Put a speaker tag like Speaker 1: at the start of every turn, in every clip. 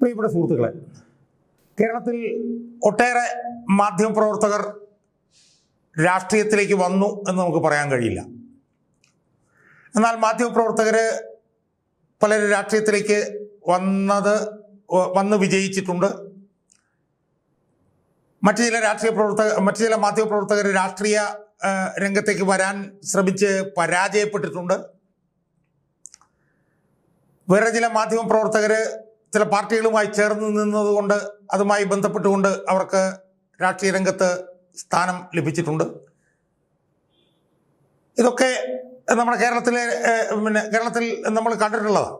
Speaker 1: പ്രിയപ്പെട്ട സുഹൃത്തുക്കളെ കേരളത്തിൽ ഒട്ടേറെ മാധ്യമപ്രവർത്തകർ രാഷ്ട്രീയത്തിലേക്ക് വന്നു എന്ന് നമുക്ക് പറയാൻ കഴിയില്ല. എന്നാൽ മാധ്യമപ്രവർത്തകർ പലരും രാഷ്ട്രീയത്തിലേക്ക് വന്നത് വന്ന് വിജയിച്ചിട്ടുണ്ട്. മറ്റു ചില രാഷ്ട്രീയ പ്രവർത്തക മറ്റു ചില മാധ്യമപ്രവർത്തകർ രാഷ്ട്രീയ രംഗത്തേക്ക് വരാൻ ശ്രമിച്ച് പരാജയപ്പെട്ടിട്ടുണ്ട്. വേറെ ചില മാധ്യമപ്രവർത്തകർ ചില പാർട്ടികളുമായി ചേർന്ന് നിന്നതുകൊണ്ട് അതുമായി ബന്ധപ്പെട്ടുകൊണ്ട് അവർക്ക് രാഷ്ട്രീയ രംഗത്ത് സ്ഥാനം ലഭിച്ചിട്ടുണ്ട്. ഇതൊക്കെ നമ്മുടെ കേരളത്തിലെ പിന്നെ കേരളത്തിൽ നമ്മൾ കണ്ടിട്ടുള്ളതാണ്.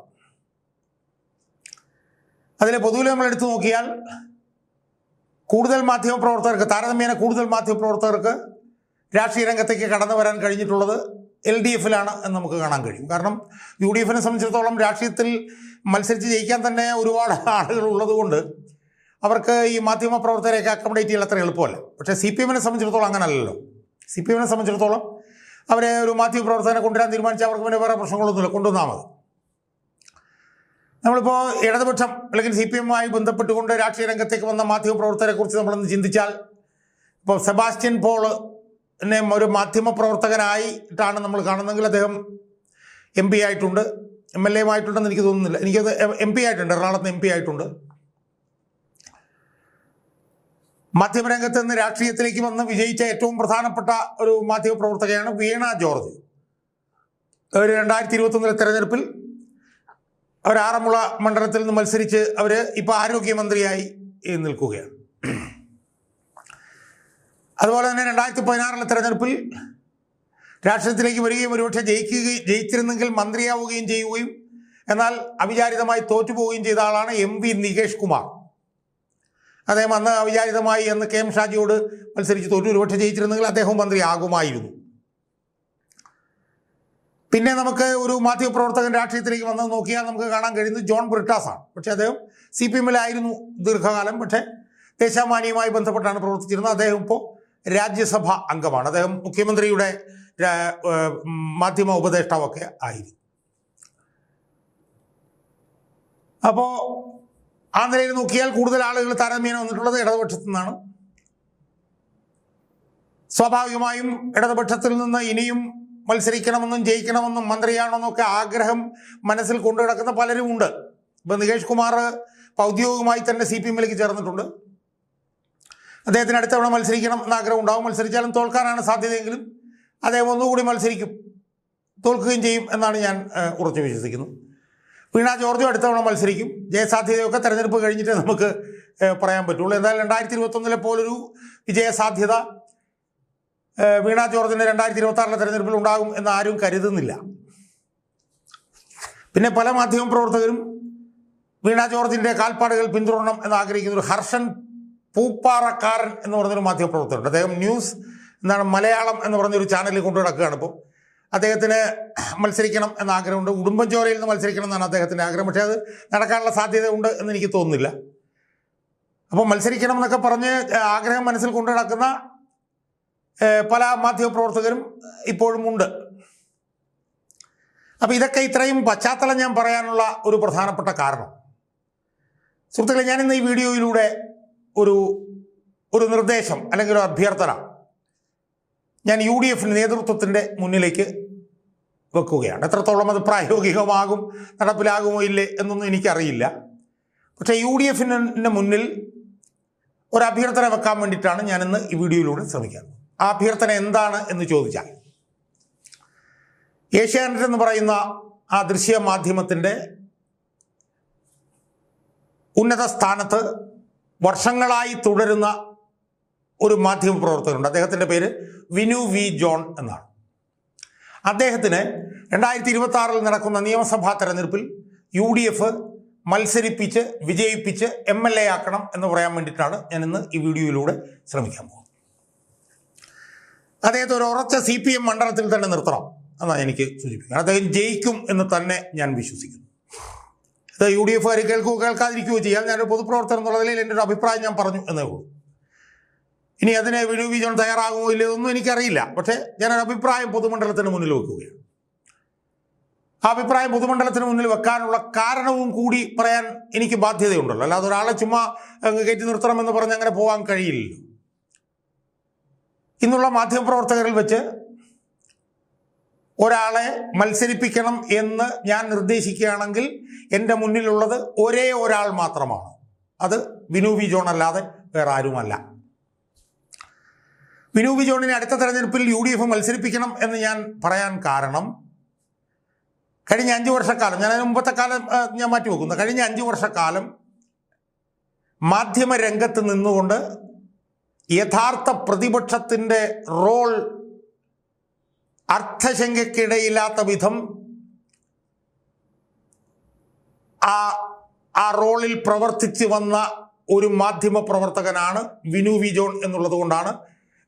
Speaker 1: അതിലെ പൊതുവിൽ നമ്മൾ എടുത്തു നോക്കിയാൽ കൂടുതൽ മാധ്യമപ്രവർത്തകർക്ക് താരതമ്യേന കൂടുതൽ മാധ്യമപ്രവർത്തകർക്ക് രാഷ്ട്രീയ രംഗത്തേക്ക് കടന്നു വരാൻ കഴിഞ്ഞിട്ടുള്ളത് എൽ ഡി എഫിലാണ് എന്ന് നമുക്ക് കാണാൻ കഴിയും. കാരണം യു ഡി എഫിനെ സംബന്ധിച്ചിടത്തോളം രാഷ്ട്രീയത്തിൽ മത്സരിച്ച് ജയിക്കാൻ തന്നെ ഒരുപാട് ആളുകൾ ഉള്ളതുകൊണ്ട് അവർക്ക് ഈ മാധ്യമ പ്രവർത്തകരെയൊക്കെ അക്കോമഡേറ്റ് ചെയ്യാൻ അത്ര എളുപ്പമല്ല. പക്ഷേ സി പി എമ്മിനെ സംബന്ധിച്ചിടത്തോളം അങ്ങനല്ലല്ലോ. സി പി എമ്മിനെ സംബന്ധിച്ചിടത്തോളം അവരെ ഒരു മാധ്യമ പ്രവർത്തകനെ കൊണ്ടുവരാൻ തീരുമാനിച്ചാൽ അവർക്ക് പിന്നെ വേറെ പ്രശ്നങ്ങളൊന്നുമില്ല. കൊണ്ടുവന്നാൽ മതി. നമ്മളിപ്പോൾ ഇടതുപക്ഷം അല്ലെങ്കിൽ സി പി എമ്മുമായി ബന്ധപ്പെട്ടുകൊണ്ട് രാഷ്ട്രീയ രംഗത്തേക്ക് വന്ന മാധ്യമ പ്രവർത്തകരെ കുറിച്ച് നമ്മളൊന്ന് ചിന്തിച്ചാൽ ഇപ്പോൾ സെബാസ്റ്റ്യൻ പോൾ എന്നെ ഒരു മാധ്യമ പ്രവർത്തകനായിട്ടാണ് നമ്മൾ കാണുന്നതെങ്കിൽ അദ്ദേഹം എം പി ആയിട്ടുണ്ട്. എം എൽ എമായിട്ടുണ്ടെന്ന് എനിക്ക് തോന്നുന്നില്ല. എനിക്കത് എം പി ആയിട്ടുണ്ട്. എറണാകുളത്ത് എം പി ആയിട്ടുണ്ട്. മാധ്യമരംഗത്ത് നിന്ന് രാഷ്ട്രീയത്തിലേക്ക് വന്ന് വിജയിച്ച ഏറ്റവും പ്രധാനപ്പെട്ട ഒരു മാധ്യമ പ്രവർത്തകയാണ് വീണ ജോർജ്. അവർ രണ്ടായിരത്തി ഇരുപത്തൊന്നിലെ തെരഞ്ഞെടുപ്പിൽ അവർ ആറന്മുള മണ്ഡലത്തിൽ നിന്ന് മത്സരിച്ച് അവർ ഇപ്പോൾ ആരോഗ്യമന്ത്രിയായി നിൽക്കുകയാണ്. അതുപോലെ തന്നെ രണ്ടായിരത്തി പതിനാറിലെ തെരഞ്ഞെടുപ്പിൽ രാഷ്ട്രീയത്തിലേക്ക് വരികയും ഒരുപക്ഷെ ജയിക്കുകയും ജയിച്ചിരുന്നെങ്കിൽ മന്ത്രിയാവുകയും ചെയ്യുകയും എന്നാൽ അവിചാരിതമായി തോറ്റുപോവുകയും ചെയ്ത ആളാണ് എം വി നികേഷ് കുമാർ. അദ്ദേഹം അന്ന് അവിചാരിതമായി എന്ന് കെ എം ഷാജിയോട് മത്സരിച്ച്. തോറ്റു. ഒരുപക്ഷെ ജയിച്ചിരുന്നെങ്കിൽ അദ്ദേഹം മന്ത്രിയാകുമായിരുന്നു. പിന്നെ നമുക്ക് ഒരു മാധ്യമപ്രവർത്തകൻ രാഷ്ട്രീയത്തിലേക്ക് വന്നത് നോക്കിയാൽ നമുക്ക് കാണാൻ കഴിയുന്നത് ജോൺ ബ്രിട്ടാസാണ്. പക്ഷേ അദ്ദേഹം സി പി എമ്മിലായിരുന്നു ദീർഘകാലം. പക്ഷേ ദേശാമാനിയുമായി ബന്ധപ്പെട്ടാണ് പ്രവർത്തിച്ചിരുന്നത്. അദ്ദേഹം ഇപ്പോൾ രാജ്യസഭ അംഗമാണ്. അദ്ദേഹം മുഖ്യമന്ത്രിയുടെ മാധ്യമ ഉപദേഷ്ടാവൊക്കെ ആയിരുന്നു. അപ്പോൾ ആ നിലയിൽ നോക്കിയാൽ കൂടുതൽ ആളുകൾ താരതമ്യേന വന്നിട്ടുള്ളത് ഇടതുപക്ഷത്തു നിന്നാണ് സ്വാഭാവികമായും ഇടതുപക്ഷത്തിൽ നിന്ന് ഇനിയും മത്സരിക്കണമെന്നും ജയിക്കണമെന്നും മന്ത്രിയാണെന്നൊക്കെ ആഗ്രഹം മനസ്സിൽ കൊണ്ടു കിടക്കുന്ന പലരും ഉണ്ട് ഇപ്പം നികേഷ് കുമാർ ഔദ്യോഗികമായി തന്നെ സി പി എമ്മിലേക്ക് ചേർന്നിട്ടുണ്ട്. അദ്ദേഹത്തിന് അടുത്ത തവണ മത്സരിക്കണം എന്ന ആഗ്രഹം ഉണ്ടാവും. മത്സരിച്ചാലും തോൽക്കാനാണ് സാധ്യതയെങ്കിലും അദ്ദേഹം ഒന്നുകൂടി മത്സരിക്കും. തോൽക്കുകയും ചെയ്യും എന്നാണ് ഞാൻ ഉറച്ചു വിശ്വസിക്കുന്നത് വീണ ജോർജും അടുത്ത തവണ മത്സരിക്കും. ജയസാധ്യതയൊക്കെ തെരഞ്ഞെടുപ്പ് കഴിഞ്ഞിട്ട് നമുക്ക് പറയാൻ പറ്റുള്ളൂ. എന്തായാലും രണ്ടായിരത്തി ഇരുപത്തൊന്നിലെ പോലൊരു വിജയസാധ്യത വീണ ജോർജിന് രണ്ടായിരത്തി ഇരുപത്തി ആറിലെ തെരഞ്ഞെടുപ്പിൽ ഉണ്ടാകും എന്ന് ആരും കരുതുന്നില്ല. പിന്നെ പല മാധ്യമ പ്രവർത്തകരും വീണ ജോർജിന്റെ കാൽപ്പാടുകൾ പിന്തുടരണം എന്ന് ആഗ്രഹിക്കുന്ന ഒരു ഹർഷൻ പൂപ്പാറക്കാരൻ എന്ന് പറഞ്ഞൊരു മാധ്യമപ്രവർത്തകരുണ്ട് അദ്ദേഹം ന്യൂസ് എന്നാണ് മലയാളം എന്ന് പറഞ്ഞൊരു ചാനലിൽ കൊണ്ടു നടക്കുകയാണ് ഇപ്പോൾ അദ്ദേഹത്തിന് മത്സരിക്കണം എന്ന ആഗ്രഹമുണ്ട്. ഉടുമ്പൻചോലയിൽ നിന്ന് മത്സരിക്കണം എന്നാണ് അദ്ദേഹത്തിന്റെ ആഗ്രഹം. പക്ഷേ അത് നടക്കാനുള്ള സാധ്യത ഉണ്ട് എന്ന് എനിക്ക് തോന്നുന്നില്ല. അപ്പോൾ മത്സരിക്കണം എന്നൊക്കെ പറഞ്ഞ് ആഗ്രഹം മനസ്സിൽ കൊണ്ടു നടക്കുന്ന പല മാധ്യമപ്രവർത്തകരും ഇപ്പോഴും ഉണ്ട്. അപ്പോൾ ഇതൊക്കെ ഇത്രയും പശ്ചാത്തലം ഞാൻ പറയാനുള്ള ഒരു പ്രധാനപ്പെട്ട കാരണം. സുഹൃത്തുക്കളെ ഞാൻ ഈ വീഡിയോയിലൂടെ ഒരു ഒരു നിർദ്ദേശം അല്ലെങ്കിൽ ഒരു അഭ്യർത്ഥന ഞാൻ യു ഡി എഫിന്റെ നേതൃത്വത്തിന്റെ മുന്നിലേക്ക് വെക്കുകയാണ്. എത്രത്തോളം അത് പ്രായോഗികമാകും നടപ്പിലാകുമോ ഇല്ലേ എന്നൊന്നും എനിക്കറിയില്ല. പക്ഷേ യു ഡി എഫിന്റെ മുന്നിൽ ഒരു അഭ്യർത്ഥന വെക്കാൻ വേണ്ടിയിട്ടാണ് ഞാനിന്ന് ഈ വീഡിയോയിലൂടെ ശ്രമിക്കുന്നത്. ആ അഭ്യർത്ഥന എന്താണ് എന്ന് ചോദിച്ചാൽ ഏഷ്യാനെറ്റ് എന്ന് പറയുന്ന ആ ദൃശ്യ മാധ്യമത്തിന്റെ ഉന്നത സ്ഥാനത്ത് വർഷങ്ങളായി തുടരുന്ന ഒരു മാധ്യമ പ്രവർത്തകനുണ്ട്. അദ്ദേഹത്തിന്റെ പേര് വിനു വി ജോൺ എന്നാണ്. അദ്ദേഹത്തിന് രണ്ടായിരത്തി ഇരുപത്തി ആറിൽ നടക്കുന്ന നിയമസഭാ തെരഞ്ഞെടുപ്പിൽ യു ഡി എഫ് മത്സരിപ്പിച്ച് വിജയിപ്പിച്ച് എം എൽ എ ആക്കണം എന്ന് പറയാൻ വേണ്ടിയിട്ടാണ് ഞാൻ ഇന്ന് ഈ വീഡിയോയിലൂടെ ശ്രമിക്കാൻ പോകുന്നത്. അദ്ദേഹത്തെ ഒരു ഉറച്ച സി പി എം മണ്ഡലത്തിൽ തന്നെ നിർത്തണം എന്നാണ് എനിക്ക് സൂചിപ്പിക്കുന്നത്. അദ്ദേഹം ജയിക്കും എന്ന് തന്നെ ഞാൻ വിശ്വസിക്കുന്നു. ഇത് യു ഡി എഫുകാർ കേൾക്കുകയോ കേൾക്കാതിരിക്കുകയോ ചെയ്യാം. ഞാനൊരു പൊതുപ്രവർത്തനം എന്നുള്ള നിലയിൽ എന്റെ ഒരു അഭിപ്രായം ഞാൻ പറഞ്ഞു എന്നേ ഉള്ളൂ. ഇനി അതിനെ വിനു വിജയൻ തയ്യാറാകുമോ ഇല്ലയോ ഒന്നും എനിക്കറിയില്ല. പക്ഷേ ഞാനൊരു അഭിപ്രായം പൊതുമണ്ഡലത്തിന് മുന്നിൽ വെക്കുകയാണ്. ആ അഭിപ്രായം പൊതുമണ്ഡലത്തിന് മുന്നിൽ വെക്കാനുള്ള കാരണവും കൂടി പറയാൻ എനിക്ക് ബാധ്യതയുണ്ടല്ലോ. അല്ലാതെ ഒരാളെ ചുമ്മാ കയറ്റി നിർത്തണമെന്ന് പറഞ്ഞ് അങ്ങനെ പോകാൻ കഴിയില്ലല്ലോ. ഇന്നുള്ള മാധ്യമപ്രവർത്തകരിൽ വെച്ച് ഒരാളെ മത്സരിപ്പിക്കണം എന്ന് ഞാൻ നിർദ്ദേശിക്കുകയാണെങ്കിൽ എന്റെ മുന്നിലുള്ളത് ഒരേ ഒരാൾ മാത്രമാണ്. അത് വിനു വി ജോൺ അല്ലാതെ വേറെ ആരുമല്ല. വിനു വി ജോണിനെ അടുത്ത തെരഞ്ഞെടുപ്പിൽ യു ഡി എഫ് മത്സരിപ്പിക്കണം എന്ന് ഞാൻ പറയാൻ കാരണം കഴിഞ്ഞ അഞ്ച് വർഷക്കാലം ഞാൻ മുമ്പത്തെ കാലം ഞാൻ മാറ്റി വെക്കുന്നു. കഴിഞ്ഞ അഞ്ച് വർഷക്കാലം മാധ്യമ രംഗത്ത് നിന്നുകൊണ്ട് യഥാർത്ഥ പ്രതിപക്ഷത്തിന്റെ റോൾ അർത്ഥശങ്കയ്ക്കിടയില്ലാത്ത വിധം ആ ആ റോളിൽ പ്രവർത്തിച്ചു വന്ന ഒരു മാധ്യമ പ്രവർത്തകനാണ് വിനു വി ജോൺ എന്നുള്ളത് കൊണ്ടാണ്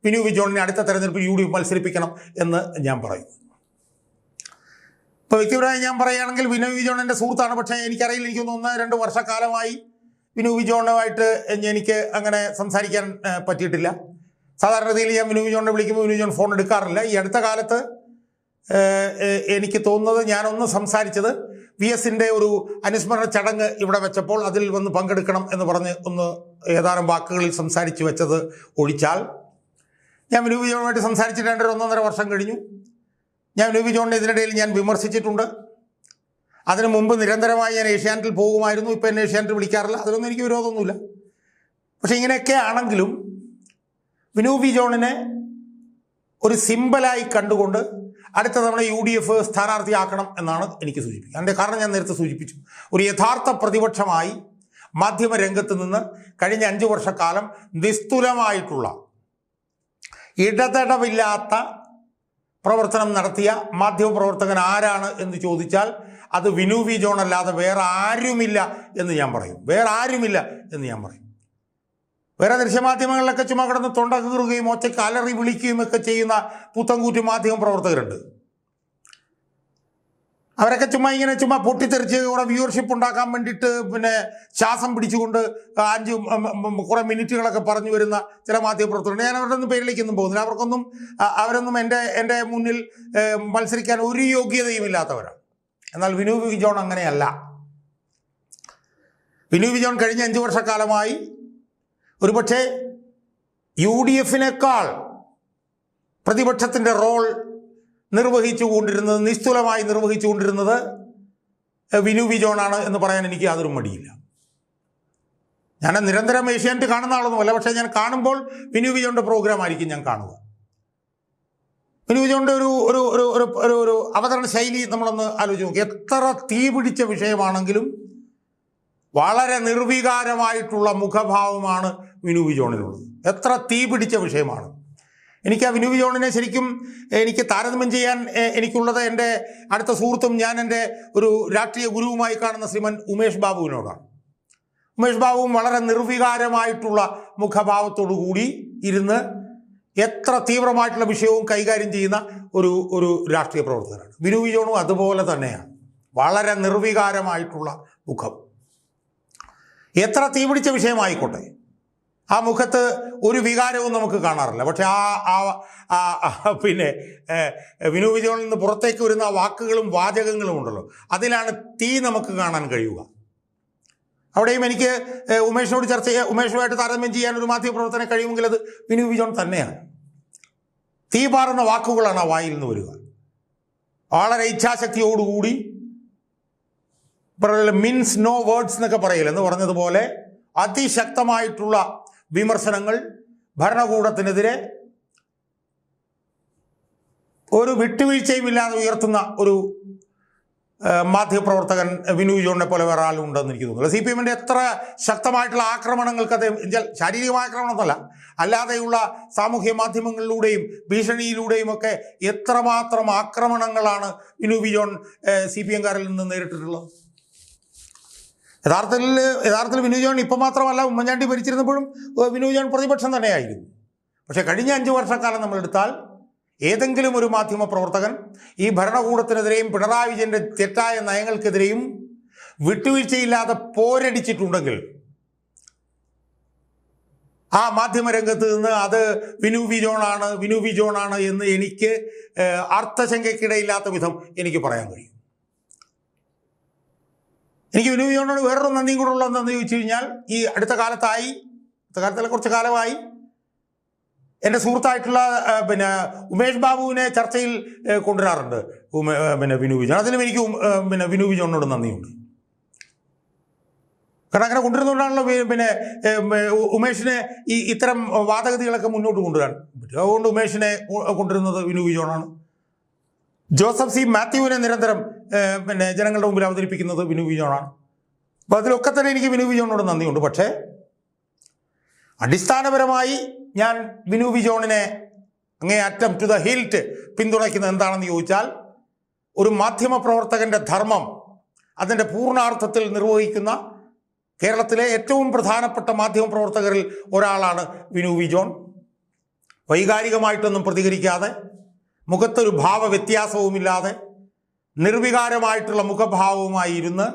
Speaker 1: വിനു വി ജോണിനെ അടുത്ത തെരഞ്ഞെടുപ്പിൽ യു ഡി എഫ് മത്സരിപ്പിക്കണം എന്ന് ഞാൻ പറയും ഇപ്പോൾ വ്യക്തിപരമായി ഞാൻ പറയുകയാണെങ്കിൽ വിനു വി ജോൺ എന്റെ സുഹൃത്താണ്. പക്ഷേ എനിക്കറിയില്ല എനിക്ക് ഒന്ന് രണ്ട് വർഷക്കാലമായി വിനു വി ജോണുമായിട്ട് എനിക്ക് അങ്ങനെ സംസാരിക്കാൻ ഏ, പറ്റിയിട്ടില്ല സാധാരണഗതിയിൽ ഞാൻ വിനു ജോണിനെ വിളിക്കുമ്പോൾ വിനു ജോൺ ഫോൺ എടുക്കാറില്ല. ഈ അടുത്ത കാലത്ത് എനിക്ക് തോന്നുന്നത് ഞാനൊന്ന് സംസാരിച്ചത് വി എസിന്റെ ഒരു അനുസ്മരണ ചടങ്ങ് ഇവിടെ വെച്ചപ്പോൾ അതിൽ വന്ന് പങ്കെടുക്കണം എന്ന് പറഞ്ഞ് ഒന്ന് ഏതാനും വാക്കുകളിൽ സംസാരിച്ച് വെച്ചത് ഒഴിച്ചാൽ. ഞാൻ വിനു വിജോണുമായിട്ട് സംസാരിച്ചിട്ട് രണ്ടര ഒന്നൊന്നര വർഷം കഴിഞ്ഞു. ഞാൻ വിനു വിജോണിനെ ഇതിനിടയിൽ ഞാൻ വിമർശിച്ചിട്ടുണ്ട്. അതിനു മുമ്പ് നിരന്തരമായി ഞാൻ ഏഷ്യാനെറ്റിൽ പോകുമായിരുന്നു. ഇപ്പം എന്നെ ഏഷ്യാനെറ്റ് വിളിക്കാറില്ല. അതിലൊന്നും എനിക്ക് വിരോധമൊന്നുമില്ല. പക്ഷേ ഇങ്ങനെയൊക്കെ ആണെങ്കിലും വിനു വി ജോണിനെ ഒരു സിമ്പലായി കണ്ടുകൊണ്ട് അടുത്ത തവണ യു ഡി എഫ് സ്ഥാനാർത്ഥിയാക്കണം എന്നാണ് എനിക്ക് സൂചിപ്പിക്കുക. അതിന്റെ കാരണം ഞാൻ നേരത്തെ സൂചിപ്പിച്ചു. ഒരു യഥാർത്ഥ പ്രതിപക്ഷമായി മാധ്യമ രംഗത്ത് നിന്ന് കഴിഞ്ഞ അഞ്ച് വർഷക്കാലം നിസ്തുലമായിട്ടുള്ള ഇടതടവില്ലാത്ത പ്രവർത്തനം നടത്തിയ മാധ്യമപ്രവർത്തകൻ ആരാണ് എന്ന് ചോദിച്ചാൽ അത് വിനു വി ജോൺ അല്ലാതെ വേറെ ആരുമില്ല എന്ന് ഞാൻ പറയും. വേറെ ആരുമില്ല എന്ന് ഞാൻ പറയും. വേറെ ദൃശ്യമാധ്യമങ്ങളിലൊക്കെ ചുമ കിടന്ന് തൊണ്ട കീറുകയും ഒറ്റയ്ക്ക് അലറി വിളിക്കുകയും ഒക്കെ ചെയ്യുന്ന പുത്തൻകൂറ്റി മാധ്യമ പ്രവർത്തകരുണ്ട്. അവരൊക്കെ ചുമ്മാ ഇങ്ങനെ ചുമ്മാ പൊട്ടിത്തെറിച്ച് കുറെ വ്യൂവർഷിപ്പ് ഉണ്ടാക്കാൻ വേണ്ടിയിട്ട് പിന്നെ ശ്വാസം പിടിച്ചുകൊണ്ട് അഞ്ച് കുറെ മിനിറ്റുകളൊക്കെ പറഞ്ഞു വരുന്ന ചില മാധ്യമപ്രവർത്തകരുണ്ട് ഞാൻ അവരുടെ ഒന്നും പേരിലേക്കൊന്നും പോകുന്നില്ല. അവർക്കൊന്നും അവരൊന്നും എന്റെ എന്റെ മുന്നിൽ മത്സരിക്കാൻ ഒരു യോഗ്യതയും ഇല്ലാത്തവരാണ്. എന്നാൽ വിനു വിജോൺ അങ്ങനെയല്ല. വിനു വിജോൺ കഴിഞ്ഞ അഞ്ച് വർഷക്കാലമായി ഒരുപക്ഷെ യു ഡി എഫിനേക്കാൾ പ്രതിപക്ഷത്തിന്റെ റോൾ നിർവഹിച്ചുകൊണ്ടിരുന്നത് നിസ്തുലമായി നിർവഹിച്ചുകൊണ്ടിരുന്നത് വിനു വി എന്ന് പറയാൻ എനിക്ക് യാതൊരു മടിയില്ല. ഞാൻ നിരന്തരം ഏഷ്യാനെറ്റ് കാണുന്ന ആളൊന്നുമല്ല പക്ഷേ ഞാൻ കാണുമ്പോൾ വിനു വിജോണിന്റെ പ്രോഗ്രാം ആയിരിക്കും ഞാൻ കാണുക. വിനു ഒരു ഒരു ഒരു ഒരു ഒരു ഒരു അവതരണ ശൈലി നമ്മളൊന്ന് ആലോചിച്ച് നോക്കി. എത്ര തീ പിടിച്ച വിഷയമാണെങ്കിലും വളരെ നിർവികാരമായിട്ടുള്ള മുഖഭാവമാണ് വിനു വി ജോണിനുള്ളത് എത്ര തീ പിടിച്ച വിഷയമാണ്. എനിക്ക് ആ വിനുവി ജോണിനെ ശരിക്കും എനിക്ക് താരതമ്യം ചെയ്യാൻ എനിക്കുള്ളത് എന്റെ അടുത്ത സുഹൃത്തും ഞാൻ എന്റെ ഒരു രാഷ്ട്രീയ ഗുരുവുമായി കാണുന്ന ശ്രീമൻ ഉമേഷ് ബാബുവിനോടാണ്. ഉമേഷ് ബാബുവും വളരെ നിർവികാരമായിട്ടുള്ള മുഖഭാവത്തോടു കൂടി ഇരുന്ന് എത്ര തീവ്രമായിട്ടുള്ള വിഷയവും കൈകാര്യം ചെയ്യുന്ന ഒരു ഒരു രാഷ്ട്രീയ പ്രവർത്തകനാണ്. വിനു വി ജോണും അതുപോലെ തന്നെയാണ്. വളരെ നിർവികാരമായിട്ടുള്ള മുഖം. എത്ര തീപിടിച്ച വിഷയമായിക്കോട്ടെ. ആ മുഖത്ത് ഒരു വികാരവും നമുക്ക് കാണാറില്ല. പക്ഷെ ആ ആ പിന്നെ വിനു വിജയനിൽ നിന്ന് പുറത്തേക്ക് വരുന്ന ആ വാക്കുകളും വാചകങ്ങളും ഉണ്ടല്ലോ. അതിലാണ് തീ നമുക്ക് കാണാൻ കഴിയുക. അവിടെയും എനിക്ക് ഉമേഷിനോട് ചർച്ച ചെയ്യാൻ ഉമേഷുമായിട്ട് താരതമ്യം ചെയ്യാൻ ഒരു മാധ്യമപ്രവർത്തനം കഴിയുമെങ്കിൽ അത് വിനു വിജോൺ തന്നെയാണ്. തീ പാറുന്ന വാക്കുകളാണ് ആ വായിൽ നിന്ന് വരിക. വളരെ ഇച്ഛാശക്തിയോടുകൂടി മിൻസ് നോ വേർഡ്സ് എന്നൊക്കെ പറയില്ല? എന്ന് പറഞ്ഞതുപോലെ അതിശക്തമായിട്ടുള്ള വിമർശനങ്ങൾ ഭരണകൂടത്തിനെതിരെ ഒരു വിട്ടുവീഴ്ചയും ഇല്ലാതെ ഉയർത്തുന്ന ഒരു മാധ്യമപ്രവർത്തകൻ വിനു ജോണിനെ പോലെ വേറെ ആളും ഉണ്ടെന്ന് എനിക്ക് തോന്നുന്നു. സി പി എമ്മിന്റെ എത്ര ശക്തമായിട്ടുള്ള ആക്രമണങ്ങൾക്ക് അദ്ദേഹം ശാരീരികമായ ആക്രമണമൊന്നുമല്ല അല്ലാതെയുള്ള സാമൂഹ്യ മാധ്യമങ്ങളിലൂടെയും ഭീഷണിയിലൂടെയും ഒക്കെ എത്രമാത്രം ആക്രമണങ്ങളാണ് Vinu V John C P എംകാരിൽ നിന്ന് നേരിട്ടിട്ടുള്ളത്? യഥാർത്ഥത്തിൽ യഥാർത്ഥത്തിൽ വിനു ജോൺ ഇപ്പം മാത്രമല്ല ഉമ്മൻചാണ്ടി ഭരിച്ചിരുന്നപ്പോഴും വിനു ജോൺ പ്രതിപക്ഷം തന്നെയായിരുന്നു. പക്ഷേ കഴിഞ്ഞ അഞ്ച് വർഷക്കാലം നമ്മളെടുത്താൽ ഏതെങ്കിലും ഒരു മാധ്യമ പ്രവർത്തകൻ ഈ ഭരണകൂടത്തിനെതിരെയും പിണറായി വിജയന്റെ തെറ്റായ നയങ്ങൾക്കെതിരെയും വിട്ടുവീഴ്ചയില്ലാതെ പോരടിച്ചിട്ടുണ്ടെങ്കിൽ ആ മാധ്യമരംഗത്ത് നിന്ന് അത് വിനു വി ജോണാണ് വിനു വി ജോണാണ് എന്ന് എനിക്ക് അർത്ഥശങ്കയ്ക്കിടയില്ലാത്ത വിധം എനിക്ക് പറയാൻ കഴിയും. എനിക്ക് വിനുവിനോട് വേറൊരു നന്ദിയും കൂടെ ഉള്ളത് എന്താണെന്ന് ചോദിച്ചു കഴിഞ്ഞാൽ ഈ അടുത്ത കാലത്തായി അടുത്ത കാലത്തല്ല കുറച്ച് കാലമായി എന്റെ സുഹൃത്തായിട്ടുള്ള പിന്നെ ഉമേഷ് ബാബുവിനെ ചർച്ചയിൽ കൊണ്ടുവരാറുണ്ട്. പിന്നെ വിനു വിജയൻ അതിനും എനിക്ക് പിന്നെ വിനു വിജയനോട് നന്ദിയുണ്ട്. കാരണം അങ്ങനെ കൊണ്ടുവരുന്നതുകൊണ്ടാണല്ലോ പിന്നെ ഉമേഷിനെ ഈ ഇത്തരം വാദഗതികളൊക്കെ മുന്നോട്ട് കൊണ്ടുവരാൻ പറ്റും. അതുകൊണ്ട് ഉമേഷിനെ കൊണ്ടുവരുന്നത് വിനു വിജയനാണ് ജോസഫ് സി മാത്യുവിനെ നിരന്തരം പിന്നെ ജനങ്ങളുടെ മുമ്പിൽ അവതരിപ്പിക്കുന്നത് വിനു വിജയനാണ്. അപ്പോൾ അതിലൊക്കെ തന്നെ എനിക്ക് വിനു വിജയനോട് നന്ദിയുണ്ട്. പക്ഷേ അടിസ്ഥാനപരമായി ഞാൻ വിനു വിജോണിനെ അങ്ങേ അറ്റം ടു ദ ഹിൽറ്റ് പിന്തുണയ്ക്കുന്നത് എന്താണെന്ന് ചോദിച്ചാൽ ഒരു മാധ്യമ പ്രവർത്തകന്റെ ധർമ്മം അതിന്റെ പൂർണാർത്ഥത്തിൽ നിർവഹിക്കുന്ന കേരളത്തിലെ ഏറ്റവും പ്രധാനപ്പെട്ട മാധ്യമ പ്രവർത്തകരിൽ ഒരാളാണ് വിനു വിജോൺ വൈകാരികമായിട്ടൊന്നും പ്രതികരിക്കാതെ മുഖത്തൊരു ഭാവവ്യത്യാസവുമില്ലാതെ നിർവികാരമായിട്ടുള്ള മുഖഭാവവുമായി ഇരുന്ന്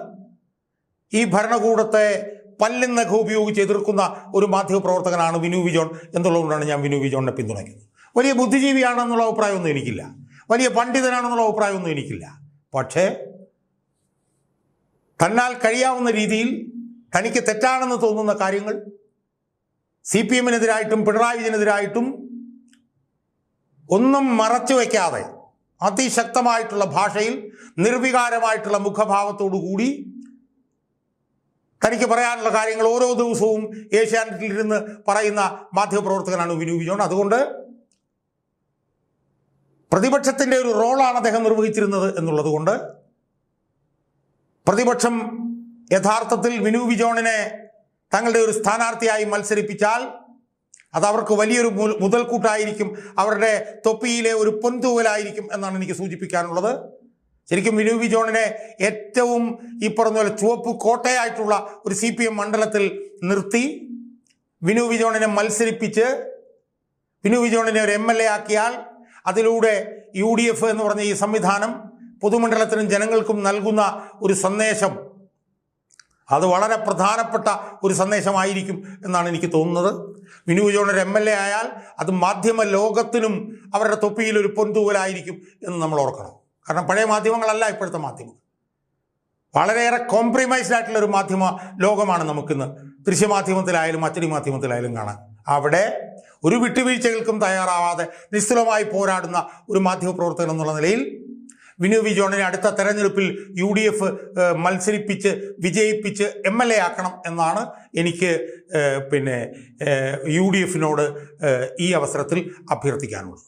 Speaker 1: ഈ ഭരണകൂടത്തെ പല്ലെന്നൊക്കെ ഉപയോഗിച്ച് എതിർക്കുന്ന ഒരു മാധ്യമ പ്രവർത്തകനാണ് വിനു വിജോൺ എന്നുള്ളതുകൊണ്ടാണ് ഞാൻ വിനു വിജോണിനെ പിന്തുണയ്ക്കുന്നത്. വലിയ ബുദ്ധിജീവിയാണെന്നുള്ള അഭിപ്രായമൊന്നും എനിക്കില്ല. വലിയ പണ്ഡിതനാണെന്നുള്ള അഭിപ്രായമൊന്നും എനിക്കില്ല. പക്ഷേ തന്നാൽ കഴിയാവുന്ന രീതിയിൽ തനിക്ക് തെറ്റാണെന്ന് തോന്നുന്ന കാര്യങ്ങൾ സി പി എമ്മിനെതിരായിട്ടും പിണറായി വിജയനെതിരായിട്ടും ഒന്നും മറച്ചു വയ്ക്കാതെ അതിശക്തമായിട്ടുള്ള ഭാഷയിൽ നിർവികാരമായിട്ടുള്ള മുഖഭാവത്തോടു കൂടി തനിക്ക് പറയാനുള്ള കാര്യങ്ങൾ ഓരോ ദിവസവും ഏഷ്യാനെറ്റിൽ ഇരുന്ന് പറയുന്ന മാധ്യമപ്രവർത്തകനാണ് വിനു വിജോൺ. അതുകൊണ്ട് പ്രതിപക്ഷത്തിന്റെ ഒരു റോളാണ് അദ്ദേഹം നിർവഹിച്ചിരുന്നത് എന്നുള്ളത് കൊണ്ട് പ്രതിപക്ഷം യഥാർത്ഥത്തിൽ വിനു ജോണിനെ തങ്ങളുടെ ഒരു സ്ഥാനാർത്ഥിയായി മത്സരിപ്പിച്ചാൽ അത് അവർക്ക് വലിയൊരു മുതൽക്കൂട്ടായിരിക്കും അവരുടെ തൊപ്പിയിലെ ഒരു പൊൻതൂവലായിരിക്കും എന്നാണ് എനിക്ക് സൂചിപ്പിക്കാനുള്ളത്. ശരിക്കും വിനു വിജോണിനെ ഏറ്റവും ഈ പറഞ്ഞ പോലെ ചുവപ്പ് കോട്ടയായിട്ടുള്ള ഒരു സി പി എം മണ്ഡലത്തിൽ നിർത്തി. വിനു വിജോണിനെ മത്സരിപ്പിച്ച് വിനു വിജോണിനെ ഒരു എം എൽ എ ആക്കിയാൽ അതിലൂടെ യു ഡി എഫ് എന്ന് പറഞ്ഞ ഈ സംവിധാനം പൊതുമണ്ഡലത്തിനും ജനങ്ങൾക്കും നൽകുന്ന ഒരു സന്ദേശം. അത് വളരെ പ്രധാനപ്പെട്ട ഒരു സന്ദേശമായിരിക്കും എന്നാണ് എനിക്ക് തോന്നുന്നത്. വിനു ജോണൊരു എം എൽ എ ആയാൽ അത് മാധ്യമ ലോകത്തിനും അവരുടെ തൊപ്പിയിൽ ഒരു പൊന്തൂവലായിരിക്കും എന്ന് നമ്മൾ ഓർക്കണം. കാരണം പഴയ മാധ്യമങ്ങളല്ല ഇപ്പോഴത്തെ മാധ്യമം. വളരെയേറെ കോംപ്രമൈസ്ഡ് ആയിട്ടുള്ള ഒരു മാധ്യമ ലോകമാണ് നമുക്കിന്ന്. ദൃശ്യമാധ്യമത്തിലായാലും അച്ചടി മാധ്യമത്തിലായാലും കാണാൻ. അവിടെ ഒരു വിട്ടുവീഴ്ചകൾക്കും തയ്യാറാവാതെ നിസ്തുലമായി പോരാടുന്ന ഒരു മാധ്യമപ്രവർത്തകൻ എന്നുള്ള നിലയിൽ വിനു വി ജോണിനെ അടുത്ത തെരഞ്ഞെടുപ്പിൽ യു ഡി എഫ് മത്സരിപ്പിച്ച് വിജയിപ്പിച്ച് എം എൽ എ ആക്കണം എന്നാണ് എനിക്ക് പിന്നെ യു ഡി എഫിനോട് ഈ അവസരത്തിൽ അഭ്യർത്ഥിക്കാനുള്ളത്.